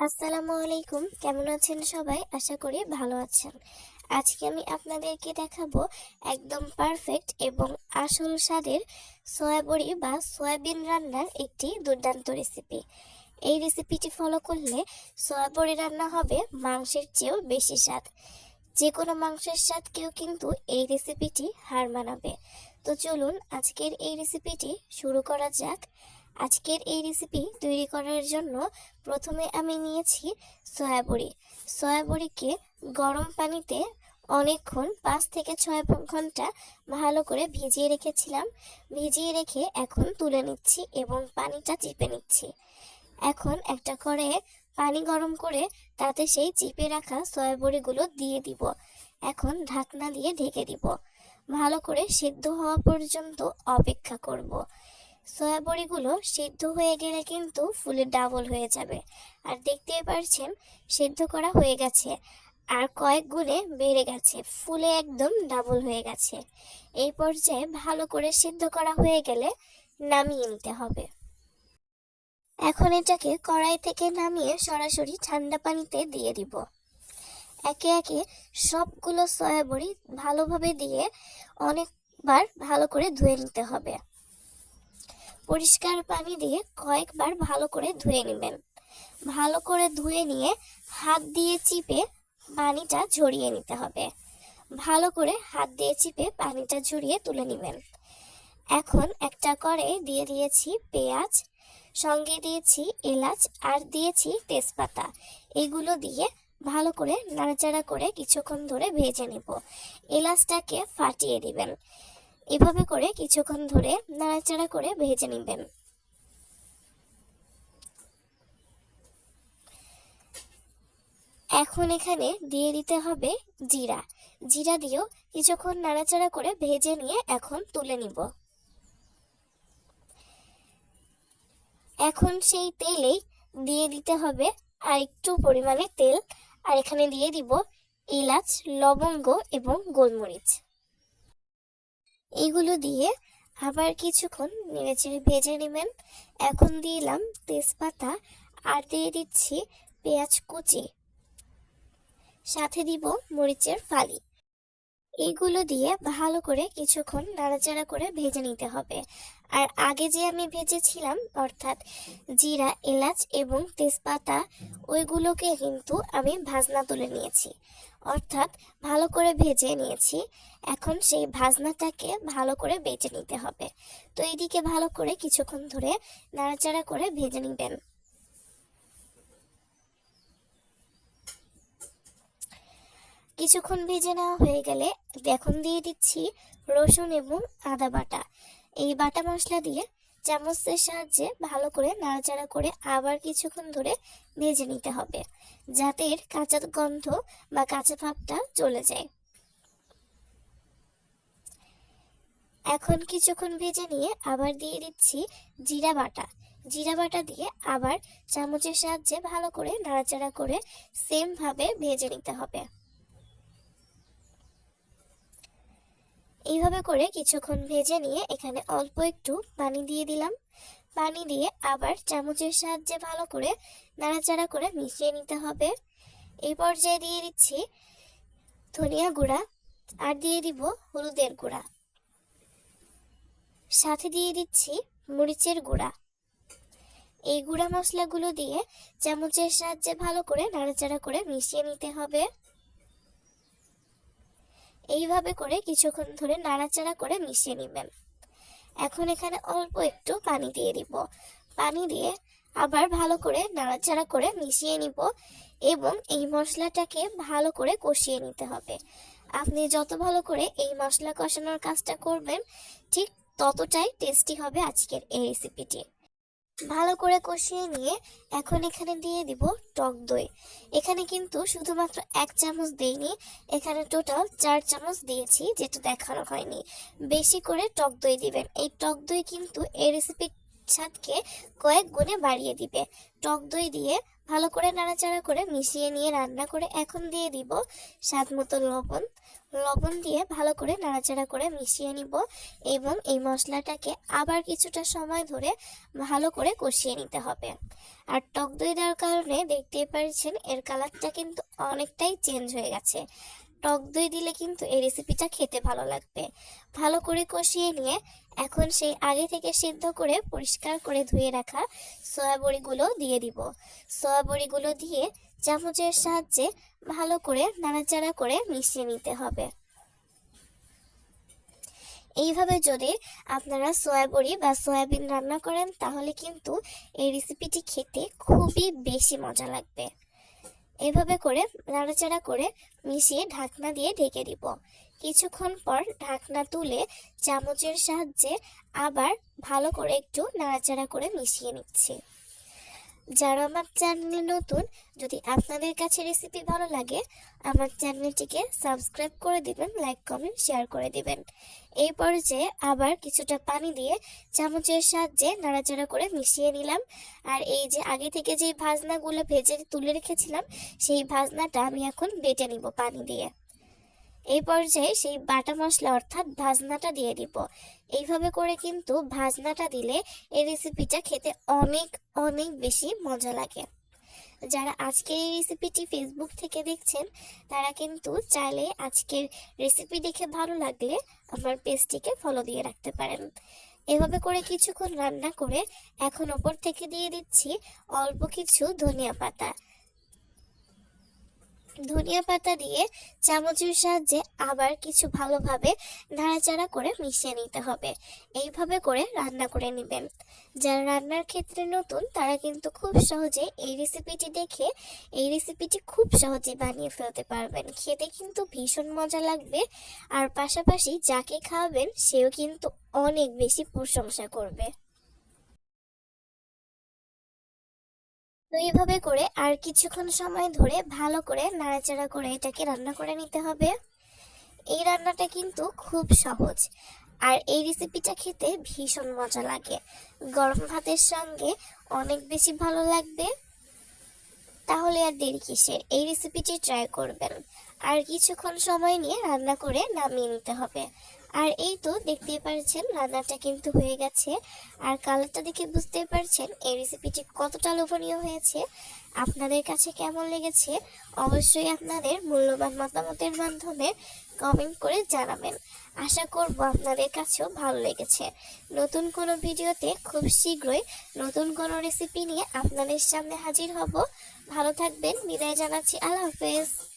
আসসালামু আলাইকুম। কেমন আছেন সবাই? আশা করি ভালো আছেন। আজকে আমি আপনাদেরকে দেখাবো একদম পারফেক্ট এবং আসল স্বাদের সয়াবড়ি বা সয়াবিন রান্নার একটি দুর্দান্ত রেসিপি এই রেসিপিটি ফলো করলে সয়াবড়ি রান্না হবে মাংসের চেয়েও বেশি স্বাদ। যে কোনো মাংসের স্বাদকেও কিন্তু এই রেসিপিটি হার মানাবে। তো চলুন আজকের এই রেসিপিটি শুরু করা যাক। আজকের এই রেসিপি তৈরি করার জন্য প্রথমে আমি নিয়েছি সয়াবড়ি সয়াবড়িকে গরম পানিতে অনেকক্ষণ পাঁচ থেকে ছয় ঘণ্টা ভালো করে ভিজিয়ে রেখেছিলাম। ভিজিয়ে রেখে এখন তুলে নিচ্ছি এবং পানিটা চিপে নিচ্ছি। এখন একটা করে পানি গরম করে তাতে সেই চিপে রাখা সয়াবড়িগুলো দিয়ে দিব। এখন ঢাকনা দিয়ে ঢেকে দিব। ভালো করে সিদ্ধ হওয়া পর্যন্ত অপেক্ষা করব। সয়াবড়িগুলো সিদ্ধ হয়ে গেলে কিন্তু ফুলে ডাবল হয়ে যাবে। আর দেখতেই পারছেন, সিদ্ধ করা হয়ে গেছে আর কয়েক গুণে বেড়ে গেছে, ফুলে একদম ডাবল হয়ে গেছে। এই পর্যায়ে ভালো করে সিদ্ধ করা হয়ে গেলে নামিয়ে নিতে হবে। এখন এটাকে কড়াই থেকে নামিয়ে সরাসরি ঠান্ডা পানিতে দিয়ে দিব। একে একে সবগুলো সয়াবড়ি ভালোভাবে দিয়ে অনেকবার ভালো করে ধুয়ে নিতে হবে। পরিষ্কার পানি দিয়ে কয়েকবার ভালো করে ধুয়ে নেবেন। ভালো করে ধুয়ে নিয়ে হাত দিয়ে চিপে পানিটা ঝরিয়ে নিতে হবে। ভালো করে হাত দিয়ে চিপে পানিটা ঝরিয়ে তুলে নেবেন। এখন একটা করে দিয়ে দিয়েছি পেঁয়াজ, সঙ্গে দিয়েছি এলাচ আর দিয়েছি তেজপাতা। এগুলো দিয়ে ভালো করে নাড়াচাড়া করে কিছুক্ষণ ধরে ভেজে নেব। এলাচটাকে ফাটিয়ে দিবেন। এভাবে করে কিছুক্ষণ ধরে নাড়াচাড়া করে ভেজে নেবেন। এখন এখানে দিয়ে দিতে হবে জিরা। জিরা দিয়েও কিছুক্ষণ নাড়াচাড়া করে ভেজে নিয়ে এখন তুলে নিব। এখন সেই তেলেই দিয়ে দিতে হবে আর একটু পরিমাণে তেল। আর এখানে দিয়ে দিব এলাচ, লবঙ্গ এবং গোলমরিচ। এগুলো দিয়ে আবার কিছুক্ষণ নেড়েচেড়ে ভেজে নেবেন। এখন দিলাম তেজপাতা আর দিয়ে দিচ্ছি পেঁয়াজ কুচি। সাথে দিব মরিচের ফালি। এগুলো দিয়ে ভালো করে কিছুক্ষণ নাড়াচাড়া করে ভেজে নিতে হবে। আর আগে যে আমি ভেজেছিলাম, অর্থাৎ জিরা, এলাচ এবং তেজপাতা, ওইগুলোকে কিন্তু আমি ভাজনা তুলে নিয়েছি। অর্থাৎ ভালো করে ভেজে নিয়েছি। এখন সেই ভাজনাটাকে ভালো করে বেটে নিতে হবে। তো এইদিকে ভালো করে কিছুক্ষণ ধরে নাড়াচাড়া করে ভেজে নেবেন। কিছুক্ষণ ভেজে নেওয়া হয়ে গেলে এখন দিয়ে দিচ্ছি রসুন এবং আদা বাটা। এই বাটা মশলা দিয়ে চামচের সাহায্যে ভালো করে নাড়াচাড়া করে আবার কিছুক্ষণ ধরে ভেজে নিতে হবে, যাতে এর কাঁচা গন্ধ বা কাঁচা ভাবটা চলে যায়। এখন কিছুক্ষণ ভেজে নিয়ে আবার দিয়ে দিচ্ছি জিরা বাটা। জিরা বাটা দিয়ে আবার চামচের সাহায্যে ভালো করে নাড়াচাড়া করে সেম ভাবে ভেজে নিতে হবে। এইভাবে করে কিছুক্ষণ ভেজে নিয়ে এখানে অল্প একটু পানি দিয়ে দিলাম। পানি দিয়ে আবার চামচের সাহায্যে ভালো করে নাড়াচাড়া করে মিশিয়ে নিতে হবে। এই পর্যায়ে দিয়ে দিচ্ছি ধনিয়া গুঁড়া আর দিয়ে দিব হলুদের গুঁড়া। সাথে দিয়ে দিচ্ছি মরিচের গুঁড়া। এই গুঁড়া মশলাগুলো দিয়ে চামচের সাহায্যে ভালো করে নাড়াচাড়া করে মিশিয়ে নিতে হবে। এইভাবে করে কিছুক্ষণ ধরে নাড়াচাড়া করে মিশিয়ে নেবেন। এখন এখানে অল্প একটু পানি দিয়ে দিব। পানি দিয়ে আবার ভালো করে নাড়াচাড়া করে মিশিয়ে নিব এবং এই মশলাটাকে ভালো করে কষিয়ে নিতে হবে। আপনি যত ভালো করে এই মশলা কষানোর কাজটা করবেন, ঠিক ততটাই টেস্টি হবে আজকের এই রেসিপিটি ভালো করে কষিয়ে নিয়ে এখন এখানে দিয়ে দিব টক দই। এখানে কিন্তু শুধুমাত্র এক চামচ দিইনি, এখানে টোটাল চার চামচ দিয়েছি, যেটা দেখানো হয়নি। বেশি করে টক দই দিবেন। এই টক দই কিন্তু এই রেসিপির স্বাদকে কয়েক গুণে বাড়িয়ে দিবে। টক দই দিয়ে ভালো করে নাড়াচাড়া করে মিশিয়ে নিয়ে রান্না করে এখন দিয়ে দিব স্বাদ মতো লবণ। লবণ দিয়ে ভালো করে নাড়াচাড়া করে মিশিয়ে নিব এবং এই মশলাটাকে আবার কিছুটা সময় ধরে ভালো করে কষিয়ে নিতে হবে। আর টক দই দেওয়ার কারণে দেখতেই পারছেন এর কালারটা কিন্তু অনেকটাই চেঞ্জ হয়ে গেছে। টক দই দিলে কিন্তু এই রেসিপিটা খেতে ভালো লাগবে। ভালো করে কষিয়ে নিয়ে এখন সেই আগে থেকে সিদ্ধ করে পরিষ্কার করে ধুয়ে রাখা সয়াবড়িগুলো দিয়ে দিব। সয়াবড়িগুলো দিয়ে চামচের সাহায্যে ভালো করে নাড়াচাড়া করে মিশিয়ে নিতে হবে। এইভাবে যদি আপনারা সয়াবড়ি বা সয়াবিন রান্না করেন, তাহলে কিন্তু এই রেসিপিটি খেতে খুবই বেশি মজা লাগবে। এভাবে করে নাড়াচাড়া করে মিশিয়ে ঢাকনা দিয়ে ঢেকে দিব। কিছুক্ষণ পর ঢাকনা তুলে চামচের সাহায্যে আবার ভালো করে একটু নাড়াচাড়া করে মিশিয়ে নিচ্ছি। যারা আমার চ্যানেলে নতুন, যদি আপনাদের কাছে রেসিপি ভালো লাগে, আমার চ্যানেলটিকে সাবস্ক্রাইব করে দিবেন লাইক কমেন্ট শেয়ার করে দিবেন। এই পর্যায়ে আবার কিছুটা পানি দিয়ে চামচের সাহায্যে নাড়াচাড়া করে মিশিয়ে নিলাম। আর এই যে আগে থেকে যে ভাজনাগুলো ভেজে তুলে রেখেছিলাম, সেই ভাজনাটা আমি এখন বেটে নিব পানি দিয়ে। এই পর্যায়ে সেই বাটা মশলা অর্থাৎ ভাজনাটা দিয়ে দিব। এইভাবে করে কিন্তু ভাজনাটা দিলে এই রেসিপিটা খেতে অনেক অনেক বেশি মজা লাগে। যারা আজকের এই রেসিপিটি ফেসবুক থেকে দেখছেন, তারা কিন্তু চাইলে আজকের রেসিপি দেখে ভালো লাগলে আমার পেজটিকে ফলো দিয়ে রাখতে পারেন। এভাবে করে কিছুক্ষণ রান্না করে এখন ওপর থেকে দিয়ে দিচ্ছি অল্প কিছু ধনিয়া পাতা। ধনিয়া পাতা দিয়ে চামচের সাহায্যে আবার কিছু ভালোভাবে নাড়াচাড়া করে মিশিয়ে নিতে হবে। এইভাবে করে রান্না করে নেবেন। যারা রান্নার ক্ষেত্রে নতুন, তারা কিন্তু খুব সহজে এই রেসিপিটি দেখে এই রেসিপিটি খুব সহজে বানিয়ে ফেলতে পারবেন। খেতে কিন্তু ভীষণ মজা লাগবে। আর পাশাপাশি যাকে খাওয়াবেন, সেও কিন্তু অনেক বেশি প্রশংসা করবে। তো এইভাবে করে আর কিছুক্ষণ সময় ধরে ভালো করে নাড়াচাড়া করে এটাকে রান্না করে নিতে হবে। এই রান্নাটা কিন্তু খুব সহজ। আর এই রেসিপিটা খেতে ভীষণ মজা লাগে। গরম ভাতের সঙ্গে অনেক বেশি ভালো লাগবে। তাহলে আর দেরি কিসের? এই রেসিপিটি ট্রাই করবেন। আর কিছুক্ষণ সময় নিয়ে রান্না করে নামিয়ে নিতে হবে। আর এই তো দেখতেই পারছেন, রান্নাটা কিন্তু হয়ে গেছে। আর কালারটা দেখে বুঝতেই পারছেন, এই রেসিপিটি কতটা লোভনীয় হয়েছে। আপনাদের কাছে কেমন লেগেছে? অবশ্যই আপনাদের মূল্যবান মতামতের মাধ্যমে কমেন্ট করে জানাবেন। আশা করব আপনাদের কাছেও ভালো লেগেছে। নতুন কোনো ভিডিওতে খুব শীঘ্রই নতুন কোনো রেসিপি নিয়ে আপনাদের সামনে হাজির হব। ভালো থাকবেন, বিদায় জানাচ্ছি, আল্লাহ হাফেজ।